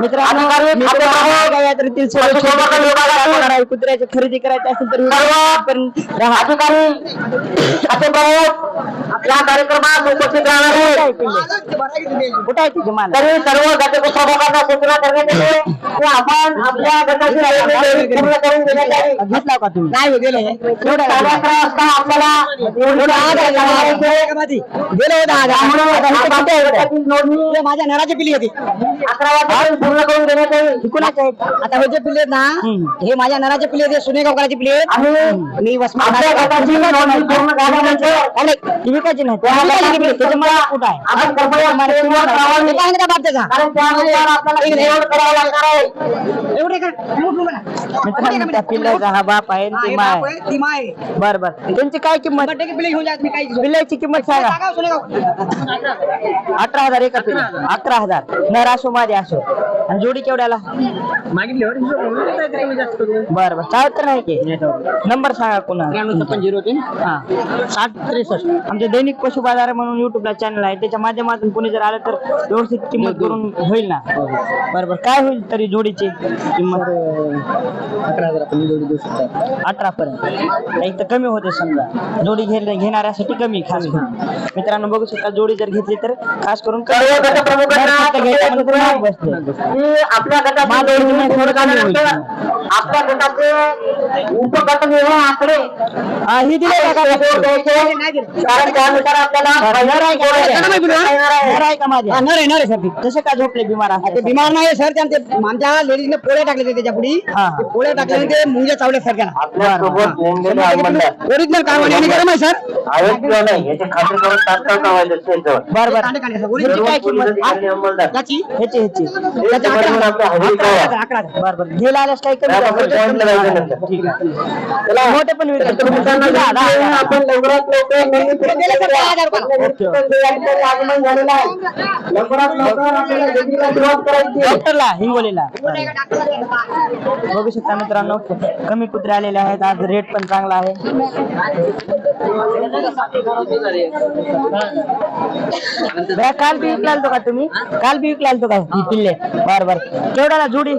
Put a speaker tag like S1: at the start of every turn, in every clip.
S1: मित्रांनो यात्रेतील. कुत्र्याची खरेदी करायची असेल तर
S2: या कार्यक्रमात उपस्थित राहणार
S1: कुठं
S2: आहे
S1: माल
S2: तरी सर्व लोकांना सूचना करण्यात येते. की आपण आपल्या गटाची पूर्ण करून देण्यात यावी.
S1: घेतला का तुम्ही?
S3: नाही गेले.
S2: अकरा वाजता आपल्याला
S3: गेले होता माझ्या नराचे पिली होती.
S2: अकरा वाजेपर्यंत पूर्ण करून देण्यात
S3: आता हे जे आहेत ना हे माझ्या नराचे पिल्ले होते सुने गावकराचे
S2: आणि
S3: मी
S1: विकायची नाही. कुठं आहे?
S3: का? बाप त्याचा एवढे
S1: पिल्ल्याचा हा बाप आहे. ती माय. बर बर. त्यांची काय किंमत?
S3: के पिल्ले घेऊन मी
S1: किंमत सांगा. अठरा हजार एका अकरा हजार. नर असो माझे असो. आणि जोडी केवढ्याला? बर बर. चालत तर नाही की. नंबर सांगा पुन्हा.
S3: छप्पन झिरो तीन
S1: हा. साठ त्रेसष्ट. आमचे दैनिक पशु बाजार म्हणून युट्यूबला चॅनल आहे. त्याच्या माध्यमातून कोणी जर आलं तर व्यवस्थित किंमत करून होईल ना? बरोबर काय होईल तरी जोडीची किंमत?
S3: अकरा हजार आपण जोडी देऊ शकतो.
S1: अठरा पर्यंत. काही तर कमी होते समजा. जोडी घेणाऱ्यासाठी कमी खास करून. मित्रांनो बघू शकता जोडी जर घेतली तर खास करून
S2: सर्व
S1: म्हणजे
S2: आपल्या पूर्ण
S1: थोडं
S2: आपल्या गटाचे उपगट निर्णय आकडे.
S1: हा, दिले का
S2: report
S1: का
S2: द्यायचे. कारण त्यानुसार आपल्याला
S1: नर आहे का माझे?
S2: येणार आहे.
S1: नर आहे. का माझे
S3: नर आहे नर आहे सर. ती.
S1: तसे का झोपले बिमार
S3: ते
S1: असते
S3: बिमार नाही सर त्या ते आमच्या लेडीजने पोळे टाकले होते त्याच्या पुढी.
S1: हा.
S3: ते पोळे टाकले ते मुंग्या चावले सर
S2: आपल्यासोबत नेमलेले
S3: ओरिजिनल कारवानी आणि गरम आहे सर?
S2: आहेत किंवा नाही याची खात्री करून तात्काळ.
S1: बर बर.
S3: सर. ओरिजिनल काय किंमत. त्याची
S1: ह्याची ह्याची. बर बर. घ्यायला आल्यास काही कमी?
S2: आपण.
S1: मोठे पण.
S2: आपण लवकरात लवकर आगमन झालेलं आहे लवकरात लवकर आपल्याला सुरुवात करायची आहे.
S1: डॉक्टरला हिंगोलीला बघू शकता मित्रांनो कमी कुत्रे आलेले आहेत आज रेट पण चांगला आहे. बरं, काल बी विकला आलतो का तुम्ही? काल बी विकला आलतो का? ही पिल्ले. बर बर. केवढ्याला जोडी?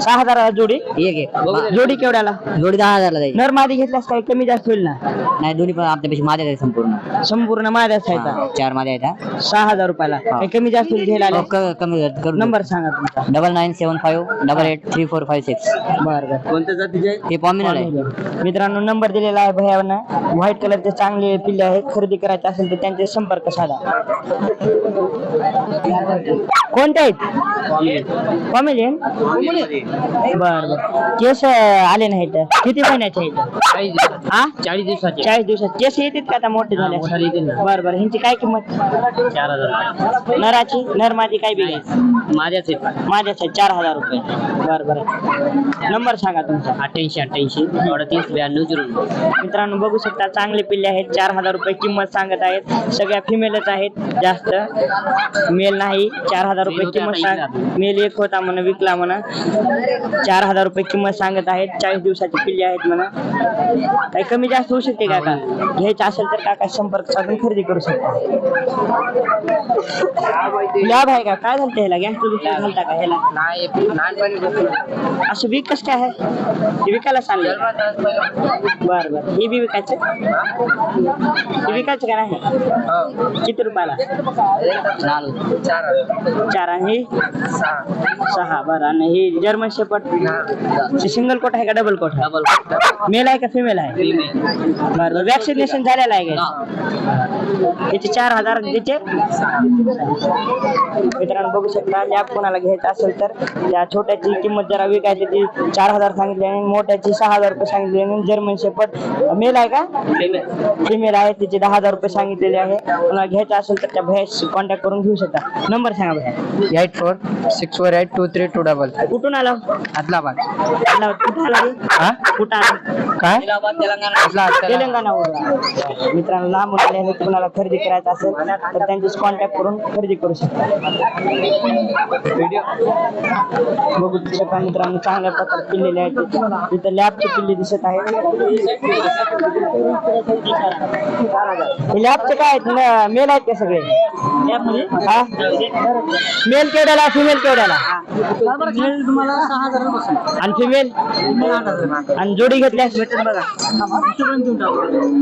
S1: सहा हजाराला जोडी?
S3: एक एक.
S1: जोडी केवढ्याला?
S3: जोडी दहा हजारला जाईल.
S1: नर मादी घेतल्यास काही कमी जास्त होईल ना?
S3: नाही दोन्ही पण आपल्यापेक्षा माझ्या आहे संपूर्ण.
S1: संपूर्ण माझ्याच आहे
S3: हा, चार माझ्या आहेत
S1: सहा हजार रुपयाला. काही कमी जास्त होईल घ्यायला
S3: हा. हो, क- कमी करू
S1: नंबर सांगा तुमचा.
S3: Double nine seven five double eight three four five six.
S1: बर बर. कोणत्या जातीचे
S3: ते पॉमिनल आहे.
S1: मित्रांनो नंबर दिलेला आहे भैयानं व्हाईट कलरचे चांगले पिल्ले आहेत. खरेदी करायचे असेल तर त्यांचे संपर्क साधा. कोणते आहेत? कॉमेडियन बर बर केस अं, आले नाहीत. किती महिन्याचे आहेत? हा?
S3: चाळीस दिवसाचे.
S1: चाळीस दिवसात केस येतात का आता मोठे झाले
S3: मोठाले येतील ना.
S1: बर बर. ह्यांची काय किंमत?
S3: चार हजार
S1: नराची? नर माझी काय बिघाय
S3: माझ्याच आहेत.
S1: चार हजार रुपये. बर बर. नंबर सांगा तुमचा.
S3: अठ्ठ्याऐंशी अठ्ठ्याऐंशी अडतीस ब्याण्णव झिरो
S1: मित्रांनो बघू शकता चांगले पिल्ले आहेत. चार हजार रुपये किंमत सांगत आहेत. सगळ्या फिमेलच आहेत. जास्त मेल नाही. चार हजार रुपये किंमत सांग मेल एक होता म्हणा विकला म्हणा. चार हजार रुपये किंमत सांगत आहेत. चाळीस दिवसाची पिल्ले आहेत म्हणा. काही कमी जास्त होऊ शकते काका. घ्यायचं असेल तर काका संपर्क साधून खरेदी करू शकता. लाभ आहे का? काय झालं ह्याला? गॅस घालता का ह्याला? असं विक कसं काय आहे? हे विकायला सांगलं. बर बर. हे बी विकायचं? हे विकायचं का नाही? किती रुपयाला? चार आणि? हे सहा. बरं. आणि हे जर्मन शेपट? सिंगल कोट आहे का डबल कोट?
S3: डबल
S1: मेल आहे का फिमेल आहे? बरं बरं. वॅक्सिनेशन झालेलं आहे का त्याचे चार हजार त्याचे मित्रांनो बघू शकता लॅब कोणाला घ्यायचं असेल तर त्या छोट्याची किंमत जरा विकायची ती चार हजार सांगितली आणि मोठ्याची सहा हजार रुपये सांगितली आणि जर्मन शेपट मेल आहे का? फिमेल आहे तिचे दहा हजार रुपये सांगितलेले आहे. कोणाला घ्यायचं असेल तर त्या भैयाशी कॉन्टॅक्ट करून घेऊ शकता. नंबर सांगा भैया.
S3: Eight four six four eight two three two double
S1: कुठून आला
S3: आदलाबाद
S1: कुठं आला रे?
S3: हा?
S1: कुठं आला काय? तेलंगणावर. मित्रांनो लहान मुलाला हे कुणाला खरेदी करायचं असेल तर त्यांच्याशी कॉन्टॅक्ट करून खरेदी करू शकता. बघू शकता मित्रांनो चांगल्या प्रकारे पिल्लेले आहेत. ते. इथं लॅबचे पिल्ले दिसत आहेत. हे लॅबचे काय आहेत? मेल आहेत का सगळे? हा? मेल केवढ्याला? फिमेल केवढ्याला? आणि फिमेल आणि जोडी घेतल्यास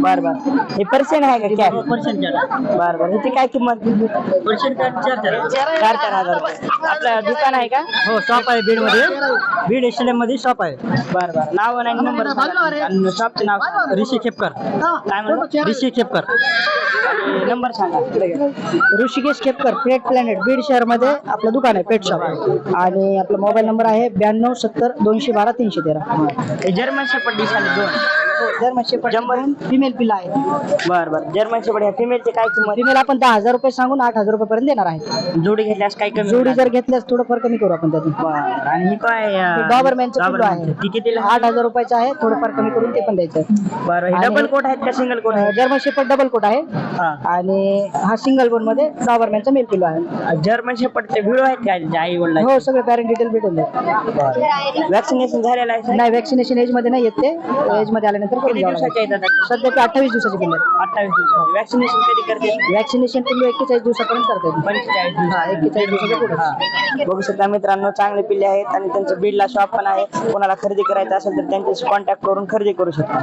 S1: बर बर. हे पर्सेंट आहे का कॅप बर बर. काय किंमत चार चार हजार रुपये. आपलं दुकान आहे का?
S3: हो शॉप आहे बीडमध्ये बीड एसमध्ये शॉप आहे.
S1: बर बर. नाव आणि नंबर शॉपचे नाव.
S3: ऋषी खेपकर.
S1: काय म्हणलं
S3: ऋषी खेपकर.
S1: नंबर सांगा.
S3: ऋषिकेश खेपकर पेट प्लॅनेट बीड शहरमध्ये आपलं दुकान आहे पेट शॉप आणि आपला मोबाईल नंबर आहे ब्याण्णव सत्तर दोनशे बारा तीनशे तेरा.
S1: हे जर्मन शेपट दिसाले दोन.
S3: जर्मन शेपट फिमेल पिला आहे.
S1: बर बर. जर्मन शेपट ह्या फिमेलची काय किंमत?
S3: फिमेल आपण दहा हजार रुपये सांगून आठ हजार रुपये पर्यंत देणार आहे
S1: जोडी घेतल्यास काय कमी
S3: जोडी? जर घेतल्यास थोडंफार कमी करू आपण त्यातून.
S1: बरं. आणि ही काय अं,
S3: डॉबरमॅनचं पिल्लू
S1: डॉबरमॅनचं.
S3: आहे.
S1: ती कितीला
S3: आठ हजार रुपयाचं आहे थोडंफार कमी करून ते पण द्यायचं.
S1: बरं हे
S3: आणि-
S1: डबल कोट आहेत का सिंगल कोट आहे
S3: जर्मन शेपट डबल कोट आहे.
S1: हा.
S3: आणि हा सिंगल बोनमध्ये डॉबरमॅनचा मेल पिलो आहे.
S1: जर्मन शेपटचे व्हिडिओ आहेत का आई वडला
S3: हो सगळे पॅरेंट डिटेल भेटून जाईल
S1: वॅक्सिनेशन झालेलं आहे?
S3: नाही वॅक्सिनेशन एजमध्ये नाही येत ते. एजमध्ये आल्यानंतर करून
S1: किती
S3: द्यावं
S1: दिवसाचे
S3: लागेल.
S1: येतात
S3: सध्या ते अठ्ठावीस दिवसाची पिल्ले
S1: अठ्ठावीस दिवसाचे. वॅक्सिनेशन कधी करते
S3: वॅक्सिनेशन पिल्लू एक्केचाळीस दिवसापर्यंत करता येईल
S1: पंचेचाळीस दिवस
S3: हा एक्केचाळीस दिवसाच्या पुढे.
S1: बघू शकता मित्रांनो चांगले पिल्ले आहेत आणि त्यांचं बीडला शॉप पण आहे. कोणाला खरेदी करायचं असेल तर त्यांच्याशी कॉन्टॅक्ट करून खरेदी करू शकता.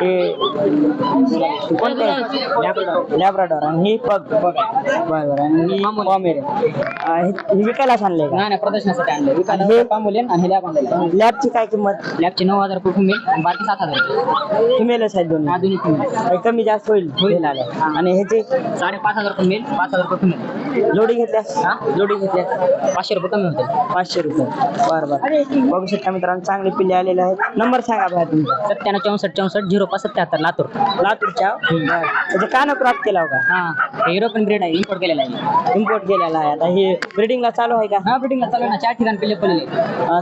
S1: हे कोणते लॅब्राडॉर आणि ही पग बरोबर. आणि ही पॉमेर ही विकायलाच आणले का?
S3: नाही प्रदर्शनासाठी आणले
S1: आणि हे
S3: पामुलेन आणि लॅब आणले
S1: लॅबची काय किंमत?
S3: लॅबचे नऊ हजार रुपये मिळेल आणि बाकी सात हजार
S1: फिमेलच आहेत दोन्ही.
S3: female.
S1: काही कमी जास्त होईल होईल. आणि ह्याची?
S3: साडेपाच हजार रुपये मिळेल पाच हजार रुपये मिळेल
S1: जोडी घेतल्यास जोडी घेतल्यास
S3: पाचशे रुपये कमी होतील
S1: पाचशे रुपये. बरं बरं. बघू शकता मित्रांनो चांगले पिल्ले आलेले आहेत. नंबर सांगा भाया तुमचा
S3: सत्त्याण्णव चौसष्ट. चौसष्ट झिरो पाच सत्याहत्तर लातूर.
S1: लातूरच्या? बरं. त्याचे कान क्रॉप केला हो. का
S3: हा युरोपियन ब्रेड आहे इम्पोर्ट केलेला आहे.
S1: इम्पोर्ट केलेला आहे. आता हे ब्रिडिंगला चालू आहे का?
S3: हा ब्रिडिंग चालू आहे ना. चार ठिकाणी पिल्ले पडले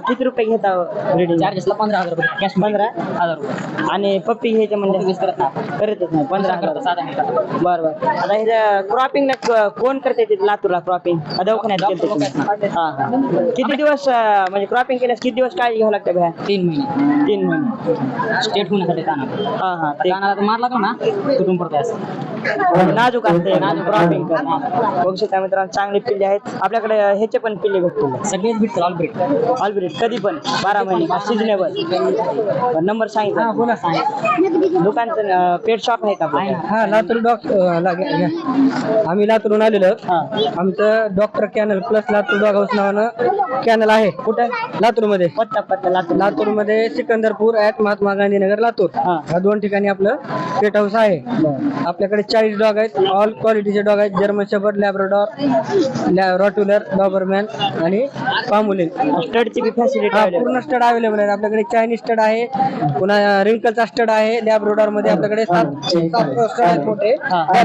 S1: किती रुपये घेता ब्रिडिंग
S3: चार्जेसला पंधरा हज़ार रुपये. कॅश
S1: पंधरा?
S3: हज़ार रुपये.
S1: आणि पप्पी घ्यायचे म्हणजे
S3: वीस करत नाही
S1: करतच नाही. पंधरा हज़ार.
S3: साधा नाही करत.
S1: बरं बरं. आता हे क्रॉपिंगला कोण करते तिथे लातूरला क्रॉपिंग दवाखान्यात हा हा. किती दिवस अं, म्हणजे क्रॉपिंग केल्यास किती दिवस काळजी घ्यावं लागतं भ्या?
S3: तीन महिने.
S1: तीन महिने.
S3: स्टेट होण्यासाठी काना
S1: हा हा ते
S3: कानाला तर मार लागला ना? तुटून पडते असं.
S1: नाजूक असते नाजूक क्रॉपिंग बघू शकता मित्रांनो चांगले पिल्ले आहेत. आपल्याकडे ह्याचे पण पिल्ले भेटतील
S3: सगळेच भेटतील ऑल ब्रेड
S1: ऑलब्रेड कधी पण बारा महिने सिजनेबल नंबर सांगितला.
S3: बोला सांग
S1: दुकानचं पेट शॉप आहे का?
S3: हा लातूर डॉक आम्ही लातूरून आलेलो. आमचं doctor kennel plus Latur dog house नावानं कॅनल आहे.
S1: कुठं?
S3: लातूरमध्ये
S1: पत्ता पत्ता लातूर.
S3: लातूरमध्ये सिकंदरपूर ऍट महात्मा गांधी नगर लातूर.
S1: हा.
S3: दोन ठिकाणी आपलं पेट हाऊस आहे. आपल्याकडे चाळीस डॉग आहेत. ऑल क्वालिटीचे डॉग आहेत. German shepherd Labrador Rottweiler Dobermann आणि पामुलिन
S1: स्टडची बी फॅसिलिटी
S3: हा पूर्ण स्टड अवेलेबल आहे आपल्याकडे चायनीज स्टड आहे. पुन्हा रिंकलचा स्टड आहे. लॅब्रोडॉरमध्ये आपल्याकडे सात स्टड आहेत मोठे.
S1: हा.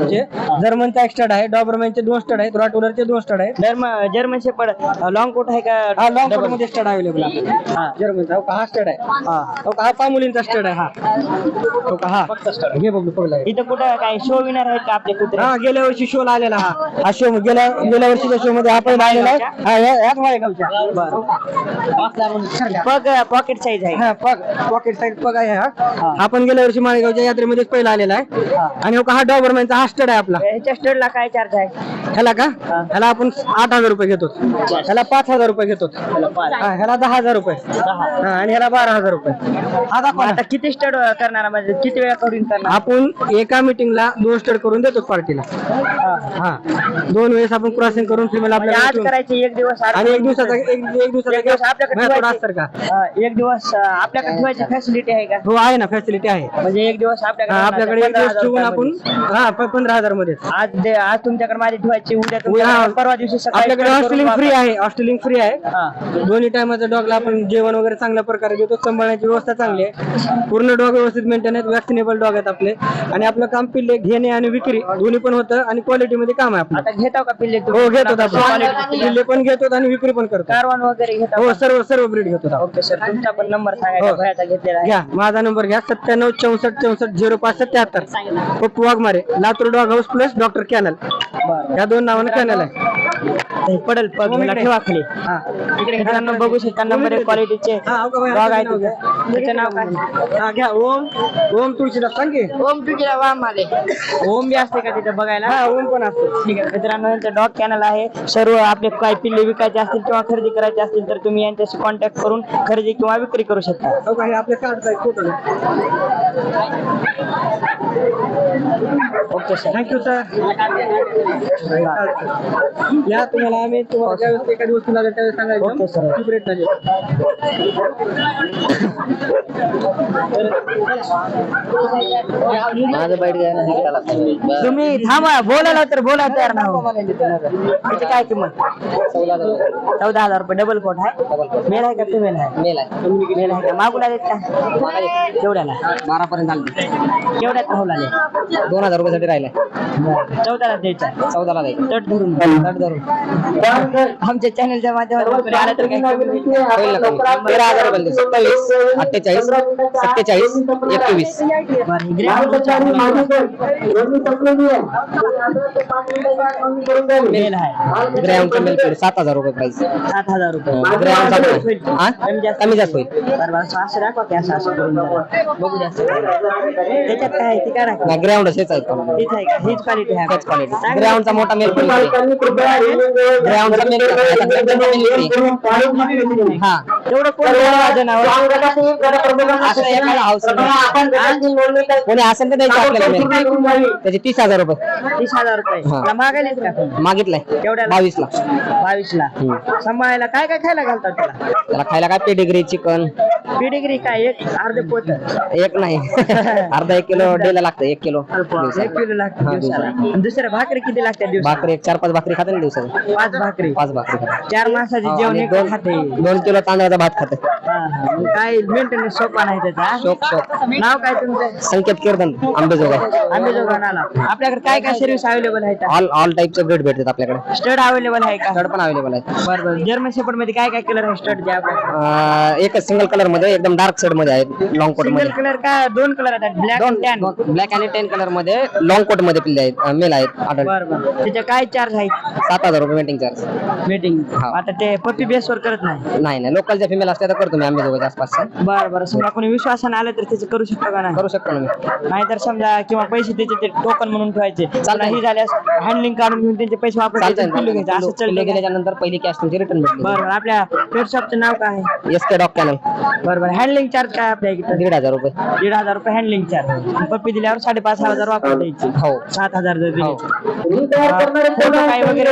S3: जर्मनचा एक स्टड आहे. डॉबरमॅनचे दोन स्टड आहेत. रॉटुलरचे दोन स्टड आहेत.
S1: German German shepherd long coat आहे
S3: हा
S1: का
S3: लॉंग कोटमध्ये स्टड अवेलेबल आहे
S1: हा.
S3: जर्मनचा हो का हा स्टड आहे.
S1: हा.
S3: हो का हा पामुलींचा स्टड आहे. हा. हो. का हा. घे बघू बघला
S1: इथं कुठं काय शो विनर आहेत का आपले कुत्रे
S3: हा गेल्या वर्षी शो आलेला हा. हा शो गेल्या गेल्या वर्षीच्या शो मध्ये हा पहिला आलेला आहे. हा या- याच माळेगावच्या.
S1: पग पॉकेट साईज आहे.
S3: हा पग पॉकेट साईड पग आहे हा. पण गेल्या वर्षी माळेगावच्या यात्रेमध्येच पहिला आलेला आहे. आणि हो का हा डॉबरमॅनचा हा स्टड आहे आपला.
S1: ह्याच्या स्टडला काय चार्ज आहे?
S3: ह्याला का. ह्याला आपण आठ हजार रुपये घेतो. ह्याला पाच हजार रुपये घेतो. हा, ह्याला दहा हजार रुपये. हा, आणि ह्याला बारा हजार रुपये. हा दाखवा ना.
S1: आता किती स्टड करणार म्हणजे किती वेळा करून करणार?
S3: आपण एका मिटिंगला दोन स्टड करून देतो पार्टीला
S1: हा.
S3: हा दोन वेळेस आपण क्रॉसिंग करून फिमेल
S1: म्हणजे आज
S3: आपल्याला
S1: करायचे एक दिवस आड-
S3: आणि एक दिवसाचा एक एक दिवसाचा
S1: एक दिवस आपल्याकडे
S3: थोडा
S1: ठेवायचे.
S3: असतं का
S1: हा, एक दिवस अं, आपल्याकडे ठेवायची फॅसिलिटी आहे का
S3: हो आहे ना फॅसिलिटी आहे
S1: म्हणजे एक दिवस
S3: हा,
S1: आपल्याकडे
S3: आपल्याकडे एक
S1: पंधरा
S3: दिवस
S1: हजार
S3: ठेवून
S1: रुपयामध्ये.
S3: आपण हा प- पंधरा हजारमध्ये
S1: आज दे- आज तुमच्याकडे माझी ठेवायची उद्या परवा दिवशी सकाळी
S3: आपल्याकडे
S1: करून
S3: हॉस्टेलिंग फ्री. आहे हॉस्टेलिंग फ्री आहे
S1: हा.
S3: दोन्ही टायमाच्या डॉगला आपण जेवण वगैरे चांगल्या प्रकारे देतो सांभाळण्याची व्यवस्था चांगली आहे पूर्ण डॉग व्यवस्थित मेंटेन आहेत वॅक्सिनेबल डॉग आहेत आपले आणि आपलं काम पिल्ले घेणे आणि विक्री. दोन्ही पण होतं आणि क्वालिटी मध्ये काम आहे आपलं.
S1: आता घेताव का पिल्ले
S3: हो घेतो आपण. पण घेतो आणि विक्री पण करतो
S1: कारवान वगैरे घेताव
S3: हो? सर्व सर्व ब्रीड घेतो.
S1: ओके सर तुमचा पण नंबर सांगायचा
S3: हो.
S1: भयाचा घेतलेला आहे.
S3: घ्या. माझा नंबर घ्या. सत्त्याण्णव चौसष्ट चौसष्ट झिरो पाच सत्याहत्तर. Pappu Waghmare Latur dog house plus doctor kennel. या दोन नावानं कॅनल आहे.
S1: पडल पग मला ठेवा खाली. मित्रांनो बघू शकता नंबर एक क्वालिटीचे डॉग आहे. तिथे त्याचं नाव काय?
S3: हा, घ्या ओम. ओम तुळशीदास सांग की.
S1: ओम तुझ्या वाम आले ओम बी असते का तिथे बघायला?
S3: हा ओम पण असतो.
S1: ठीक आहे मित्रांनो यांचं डॉग चॅनल आहे. सर्व आपले काय पिल्ले विकायचे असतील किंवा खरेदी करायचे असतील तर तुम्ही यांच्याशी कॉन्टॅक्ट करून खरेदी किंवा विक्री करू शकता.
S3: का, आपल्या कार्डचा एक photo
S1: okay sir
S3: thank you sir या तुम्हाला आम्ही तुम्हाला ज्यावेळेस एखादी वस्तू लागेल त्यावेळेस
S1: ओके, sir.
S3: सांगायचं रेट
S4: माझं बाईट घ्यायला
S1: तुम्ही थांबा बोलायला तर बोला तयार ना हो. त्याची काय किंमत? चौदा हजार रुपये. डबल कोट आहे. मेल आहे का फिमेल आहे?
S4: मेल आहे.
S1: मेल आहे का? मागूला देत का? केवढ्याला
S4: बारा पर्यंत आले.
S1: केवढ्यात राहू लागले
S4: दोन हजार रुपयासाठी राहिले.
S1: चौदाला द्यायचा.
S4: चौदाला जाईल
S1: तट धरून.
S4: तट धरून.
S1: आमच्या चॅनलच्या माध्यमातून तर.
S4: होईल ना कमी. तेरा हजार रुपये सत्तावीस अठ्ठेचाळीस सत्तेचाळीस एकवीस.
S1: बरं, हे मेल आहे.
S4: ग्रॅमचं मेल पेड सात हजार रुपये प्राइस
S1: सात हजार रुपये.
S4: ग्रॅमचा
S1: होईल.
S4: हा?
S1: कमी जास्त
S4: होईल.
S1: बरं बरं करून. बघू जास्त त्याच्यात काय आहे ते काय राखा
S4: नाही ग्राउंड हेच
S1: आहे. का? हीच क्वालिटी आहे.
S4: हेच क्वालिटी ग्राउंडचा मोठा मेल पेड हा
S1: कोण
S4: असेल तर द्यायचं आपल्याला त्याचे तीस हजार रुपये.
S1: तीस हजार रुपये?
S4: मागितलाय.
S1: केवढ्याला?
S4: बावीस ला
S1: बावीस ला सांभाळायला काय काय खायला घालतात त्याला
S4: त्याला खायला काय? पेडिग्री चिकन
S1: पिडिग्री काय? एक अर्धे पोत.
S4: एक नाही. अर्धा एक किलो डेला लागतं एक किलो
S1: एक किलो लागते दुसऱ्या भाकरी किती लागतात
S4: भाकरी एक चार पाच भाकरी खाते ना दिवसाला.
S1: पाच भाकरी.
S4: पाच भाकरी
S1: चार माणसाचे जेवण
S4: आणि
S1: खाते
S4: दोन किलो तांदळाचा भात खाते.
S1: हा, हा. मग काय मेंटेनन्स सोपा नाही त्याचा
S4: शोक शोक
S1: नाव काय तुमचं?
S4: संकेत कीर्तन आंबेजोगाई.
S1: आंबेजोगाई आपल्याकडे काय काय सर्व्हिस अवेलेबल आहे
S4: ऑल ऑल टाईपचे ब्रेड भेटतात आपल्याकडे.
S1: स्टड अवेलेबल आहे का?
S4: शर्ट पण अवेलेबल आहेत.
S1: बरं बरं. जर्मन शेपर्डमध्ये काय काय कलर आहे स्टड जे आपल्याकडे?
S4: अं, एकच सिंगल कलरमध्ये एकदम डार्क शेडमध्ये आहेत लॉंग कोट सिंगलमध्ये.
S1: कलर का? दोन कलर आहेत? ब्लॅक
S4: दोन
S1: टॅन
S4: ब्लॅक आणि टेन कलरमध्ये लॉंग कोटमध्ये पिल्ले आहेत मेल आहेत adult.
S1: बरं बरं. त्याचे काय चार्ज आहेत?
S4: सात हजार रुपये वेटिंग चार्ज
S1: मीटिंग
S4: हा.
S1: आता ते पप्पी बेसवर करत नाही?
S4: नाही नाही. लोकलच्या फिमेल असल्या तर करतो मी आंबेजोगाईच्या आसपास.
S1: बरं बरं. समजा कोणी विश्वासाने आलं तर त्याचं करू शकतो का नाही?
S4: करू शकतो ना मी.
S1: नाहीतर समजा किंवा पैसे त्याचे ते टोकन म्हणून ठेवायचे. चालणार ही झाल्यास हँडलिंग काढून घेऊन त्यांचे पैसे वापरायचे
S4: चालतंय.
S1: घ्यायचं. असं
S4: पहिली कॅश तुमची रिटर्न भेटली.
S1: बरं आपल्या पेट शॉपचं नाव काय आहे?
S4: एस के डॉक कॅनल
S1: बरं बरं. हँडलिंग चार्ज काय आपल्या इकडे?
S4: दीड हजार रुपये.
S1: दीड हजार रुपये हँडलिंग चार्ज पप्पी दिल्यावर साडेपाच हजार वापर द्यायची.
S4: हो
S1: सात हजार जर दिले
S4: हो.
S1: फोटो काय वगैरे